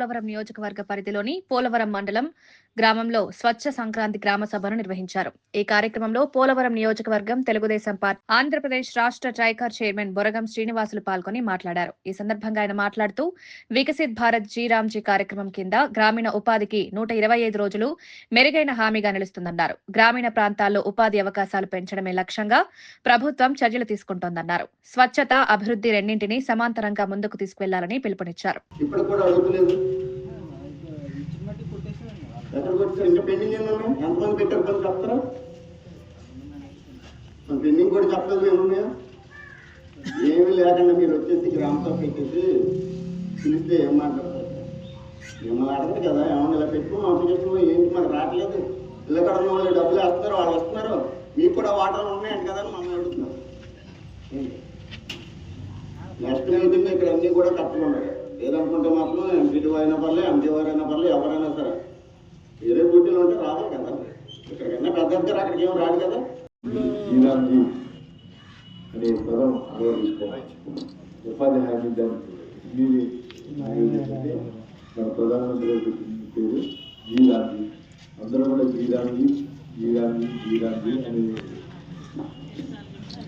పోలవరం నియోజకవర్గ పరిధిలోని పోలవరం మండలం గ్రామంలో స్వచ్ఛ సంక్రాంతి గ్రామ సభను నిర్వహించారు. ఈ కార్యక్రమంలో పోలవరం నియోజకవర్గం తెలుగుదేశం పార్టీ ఆంధ్రప్రదేశ్ రాష్ట్ర ట్రైకర్ చైర్మన్ బొరగం శ్రీనివాసులు పాల్గొని మాట్లాడారు. ఈ సందర్భంగా ఆయన మాట్లాడుతూ వికసిత్ భారత్ జీ రామ్జీ కార్యక్రమం కింద గ్రామీణ ఉపాధికి నూట ఇరవై ఐదు రోజులు మెరుగైన హామీగా నిలుస్తుందన్నారు. గ్రామీణ ప్రాంతాల్లో ఉపాధి అవకాశాలు పెంచడమే లక్ష్యంగా ప్రభుత్వం చర్యలు తీసుకుంటోందన్నారు. స్వచ్ఛత అభివృద్ధి రెండింటినీ సమాంతరంగా ముందుకు తీసుకువెళ్ళాలని పిలుపునిచ్చారు. ఇప్పుడు కూడా అడుగులేదు ఎక్కడికి కొట్టారు ఇంకా పెండింగ్ ఎన్ని ఉన్నాయి? ఎంతమంది పెట్టారు? కొంచెం చెప్తారా? పెండింగ్ కూడా చెప్పలేదు ఏమి ఏమీ లేకుండా మీరు వచ్చేసి గ్రామ సభ పెట్టేసి పిలిస్తే ఏం మాట్లాడతారు? మిమ్మల్ని అడగదు కదా ఏమన్నా ఇలా పెట్టుకున్నాం అప్లికేషన్ ఏంటి? మాకు రావట్లేదు. ఇలా కడ వాళ్ళు డబ్బులు వేస్తున్నారు వాళ్ళు వస్తున్నారు. మీకు కూడా వాటర్ ఉన్నాయంట కదా అని మమ్మల్ని అడుగుతున్నారు. నెక్స్ట్ ఏమిటంటే ఇక్కడ అన్నీ కూడా కట్టలు ఉన్నాయి. ఏదనుకుంటే మాత్రం ఎంపీటీ అయినా పర్లే ఎంపీ వారైనా పర్లే ఎవరైనా సరే. వేరే డ్యూటీలు ఉంటే రావాలి కదా. ఇక్కడికన్నా పెద్ద అధికారి అక్కడికి ఏం రాడు కదా. శ్రీరామ్జీ అనే పదం అలవరించుకోవాలి. ఉపాధి హామీ దానికి ఇది మన ప్రధానమంత్రి పేరు జీరాజీ అందరూ కూడా జీరాజీ జీరాజీ జీరాజీ అని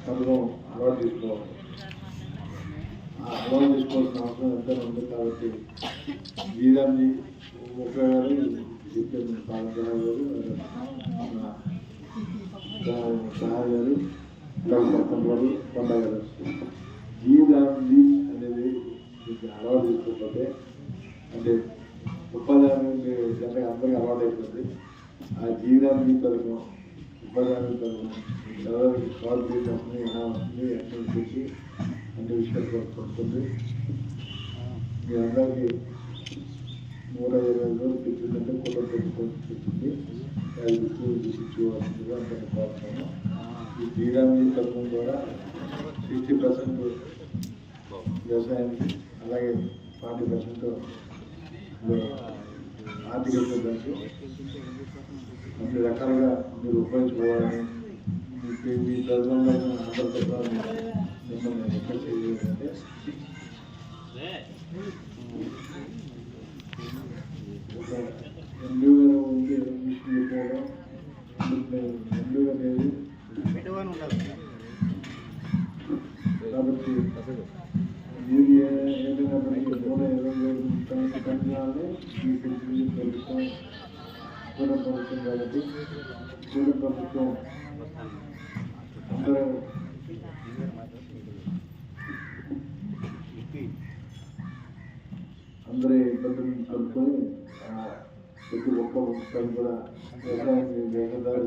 పదం అలవాటు తీసుకోవాలి ఆ అలవాటు తీసుకోవాల్సిన అవసరం ఎంత ఉంది కాబట్టి జీరాజీ ముఖ్య గారు చెప్పారు పాలన గారు మన సహాయ గారు మొత్తం గారు కొండ గారు జీవితాన్ని అనేది మీకు అలవాటు చేసుకోకపోతే అంటే ఉపాధి హామీ అందరికీ అలవాటు అయిపోతుంది ఆ జీవితాన్ని తరఫున ఉపాధి హామీ ఎవరికి కాల్ చేసి ఎలా వస్తుంది ఎక్కడ చూసి అన్ని విషయాలు పడుతుంది మీ అందరికీ నూట ఇరవై రోజులు పెట్టిందంటే చూపించుకోవాల్సిందిగా అందరినీ ఈ శ్రీరాముడి పథకం ద్వారా సిక్స్టీ పర్సెంట్ వ్యవసాయానికి అలాగే ఫార్టీ పర్సెంట్ ఆర్థిక పెద్దలకు అన్ని రకాలుగా మీరు ఉపయోగించుకోవాలని మీ మీ తరఫున మిమ్మల్ని రిక్వెస్ట్ చేయాలంటే ఒక ఎండుగా ఉండి విషయం కాబట్టి ఇది ఏదైనప్పటికీ నూనె ఇరవై వేలు కంపెనీలని ఈ కంపెనీ ప్రభుత్వం కూడ ప్రభుత్వం కాబట్టి కూడ ప్రభుత్వం అందరూ అందరి ఇబ్బందులను కలుపుకొని ప్రతి ఒక్క కూడా వ్యవసాయం వ్యవసాయదారు